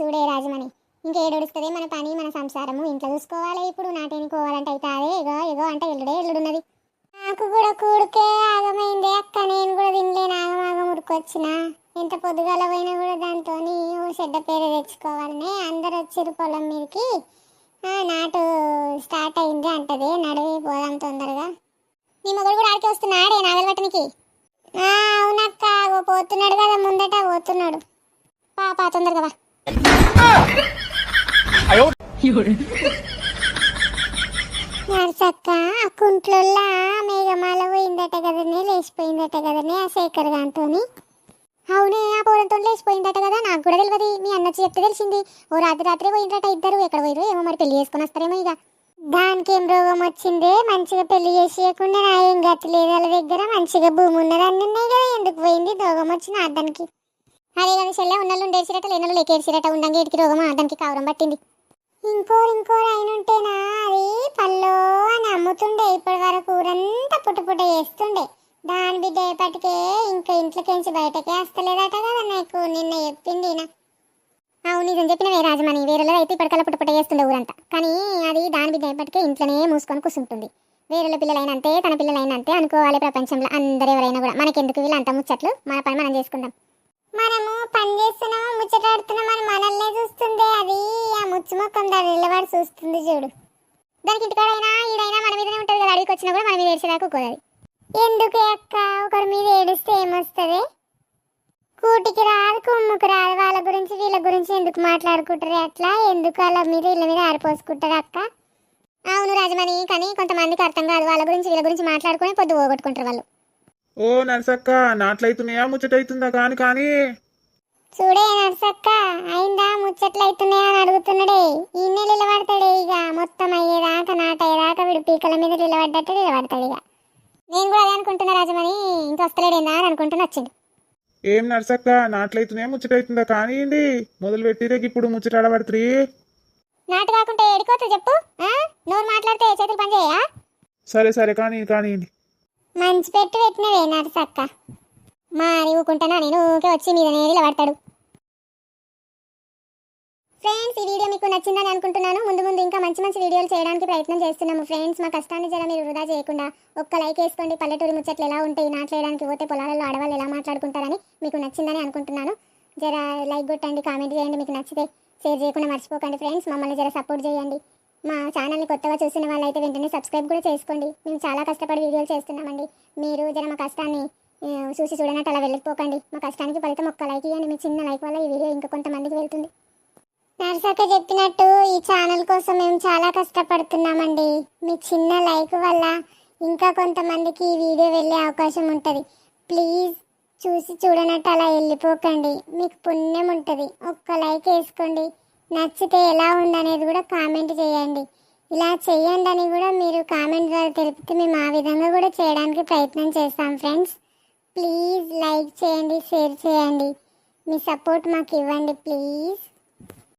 ఉంది చూడే రాజమణి. ఇంకా మన పని మన సంసారము. ఇంట్లో చూసుకోవాలి ఇప్పుడు నాటేనుకోవాలంటే అయితే అదే ఎగో ఎగో అంటే ఎల్లుడే ఎల్లుడున్నది. నాకు కూడా కూడుకే ఆగమైంది అక్క. నేను కూడా తినలేను ఆగమాగం ఉరికొచ్చిన. ఎంత పొద్దుగాల పోయినా కూడా దాంతో చెడ్డ పేరు తెచ్చుకోవాలనే అందరు వచ్చారు పొలం మీదకి. నాటు స్టార్ట్ అయింది అంటది. నడివి పోదాం తొందరగా. నీ మొగడు కూడా ఆడికి వస్తున్నా? నర్సక్క ఆ కుంట్లల్లా మేఘమాల పోయిందట కదనే లేచిపోయిందట కదనే ఆ శేఖర్ గాంతోని అవునే ఆ పోరంతో లేచిపోయిందట కదా నాకు కూడా తెలియదు మీ అన్న చెప్తే తెలిసింది. ఓ రాత్రి రాత్రి పోయిందట ఇద్దరు ఎక్కడ పోయిరు ఏమో మరి పెళ్ళి చేసుకుని వస్తారేమో ఇక దానికి ఏం రోగం వచ్చిందే మంచిగా పెళ్ళి చేసేయకుండా నా ఏం గతి లేదు వాళ్ళ దగ్గర మంచిగా భూమి ఉన్నది అన్ని ఉన్నాయి కదా ఎందుకు పోయింది రోగం వచ్చిన అద్దానికి అదే కదా చెల్లె ఉన్నళ్ళు ఉండేసిరట లేనళ్ళు లేకేసిరట ఉండంగా ఇటుకి రోగం దానికి కావరం పట్టింది. ఇంకోరు ఇంకోరు అయినుంటేనా? అది పల్లో అని అమ్ముతుండే. ఇప్పటి వరకు ఊరంతా పుట్ట చేస్తుండే. దాని బిడ్డ ఏపటికే ఇంకా ఇంట్లోకించి బయటకే వస్తలేదట కదా నాకు? నిన్న చెప్పింది అవును నిజం చెప్పినవే రాజమణి. వేరేలో అయితే ఇప్పటికల్లా పుట్ట చేస్తుండే ఊరంతా. కానీ అది దాని బిడ్డ ఏపటికే ఇంట్లోనే మూసుకొని కూర్చుంటుంది వేరేల పిల్లలైనంతే తన పిల్లలైనంతే అనుకోవాలి ప్రపంచంలో. అందరు ఎవరైనా కూడా. మనకెందుకు వీళ్ళంతా ముచ్చట్లు? మన పని మనం చేసుకుందాం. మనము పని చేస్తున్నామో ముచ్చటాడుతున్నామని మనల్నే చూస్తుంది అది. ఆ ముచ్చు మొక్కం దాని నిలబడి చూస్తుంది చూడు. దానికి ఇంటికాడైనా ఈడైనా మన మీదనే ఉంటుంది కదా అడిగికి వచ్చినా కూడా మన మీద ఏడ్చేదాకా కుదరదు ఎందుకు అక్క? ఒకరి మీద ఏడిస్తే ఏమొస్తుంది? కూటికి రాదు కుమ్ముకు రాదు. వాళ్ళ గురించి వీళ్ళ గురించి ఎందుకు మాట్లాడుకుంటారు? అట్లా ఎందుకు వాళ్ళ మీద వీళ్ళ మీద ఆరిపోసుకుంటారు అక్క? అవును రాజమణి కానీ కొంతమందికి అర్థం కాదు. వాళ్ళ గురించి వీళ్ళ గురించి మాట్లాడుకుని పొద్దు పోగొట్టుకుంటారు వాళ్ళు. ఓ నర్సక్క నాట్లయితున్నాయా ముచ్చటైతుందా కాని కానీ? చూడే నర్సక్క అయిందా? ముచ్చట్లు అవుతున్నాయా అని అడుగుతున్నాడే. ఈయనే నిలబడతాడే ఇక మొత్తం అయ్యేదాకా నాటయ్యేదాకా వీడు పీకల మీద నిలబడ్డట్టు నిలబడతాడు ఇక నేను కూడా అదే అనుకుంటున్నా రాజమణి. ఇంకా వస్తలేడేందా అని అనుకుంటున్నా వచ్చిండు. ఏం నర్సక్క నాట్లయితున్నాయా ముచ్చటైతుందా కానివ్వండి మొదలు పెట్టిరే ఇప్పుడు ముచ్చటాడబడుతుంది నాటు కాకుంటే ఎడుకోవచ్చు చెప్పు ఆ? నోరు మాట్లాడితే చేతులు పని చేయా సరే సరే కానీ కానివ్వండి మంచి పెట్టు పెట్టినవే నర్సక్క. మరి ఊకుంటానా నేను ఊకే వచ్చి మీద నిలబడతాడు ఫ్రెండ్స్ ఈ వీడియో మీకు నచ్చిందని అనుకుంటున్నాను. ముందు ముందు ఇంకా మంచి మంచి వీడియోలు చేయడానికి ప్రయత్నం చేస్తున్నాము. ఫ్రెండ్స్ మా కష్టాన్ని జర మీరు వృధా చేయకుండా ఒక్క లైక్ వేసుకోండి. పల్లెటూరు ముచ్చట్లు ఎలా ఉంటాయి నాట్లేయడానికి పోతే పొలాలలో ఆడవాళ్ళు ఎలా మాట్లాడుకుంటారని మీకు నచ్చిందని అనుకుంటున్నాను. జర లైక్ కొట్టండి కామెంట్ చేయండి. మీకు నచ్చితే షేర్ చేయకుండా మర్చిపోకండి ఫ్రెండ్స్. మమ్మల్ని జర సపోర్ట్ చేయండి. మా ఛానల్ని కొత్తగా చూసిన వాళ్ళైతే వెంటనే సబ్స్క్రైబ్ కూడా చేసుకోండి. మేము చాలా కష్టపడి వీడియోలు చేస్తున్నామండి. మీరు జర మా కష్టాన్ని చూసి చూడనట్టు అలా వెళ్ళిపోకండి. మా కష్టానికి ఫలితం ఒక్క లైక్ ఇవ్వండి మీ చిన్న లైక్ వల్ల ఈ వీడియో ఇంకా కొంతమందికి వెళ్తుంది. నర్సక్క చెప్పినట్టు ఈ ఛానల్ కోసం మేము చాలా కష్టపడుతున్నామండి. మీ చిన్న లైక్ వల్ల ఇంకా కొంతమందికి ఈ వీడియో వెళ్ళే అవకాశం ఉంటుంది. ప్లీజ్ చూసి చూడనట్టు అలా వెళ్ళిపోకండి. మీకు పుణ్యం ఉంటుంది. ఒక్క లైక్ వేసుకోండి. నచ్చితే ఎలా ఉందనేది కూడా కామెంట్ చేయండి. ఇలా చేయండి అని కూడా మీరు కామెంట్ ద్వారా తెలిపితే మేము ఆ విధంగా కూడా చేయడానికి ప్రయత్నం చేస్తాం ఫ్రెండ్స్. ప్లీజ్ లైక్ చేయండి షేర్ చేయండి. మీ సపోర్ట్ మాకు ఇవ్వండి ప్లీజ్.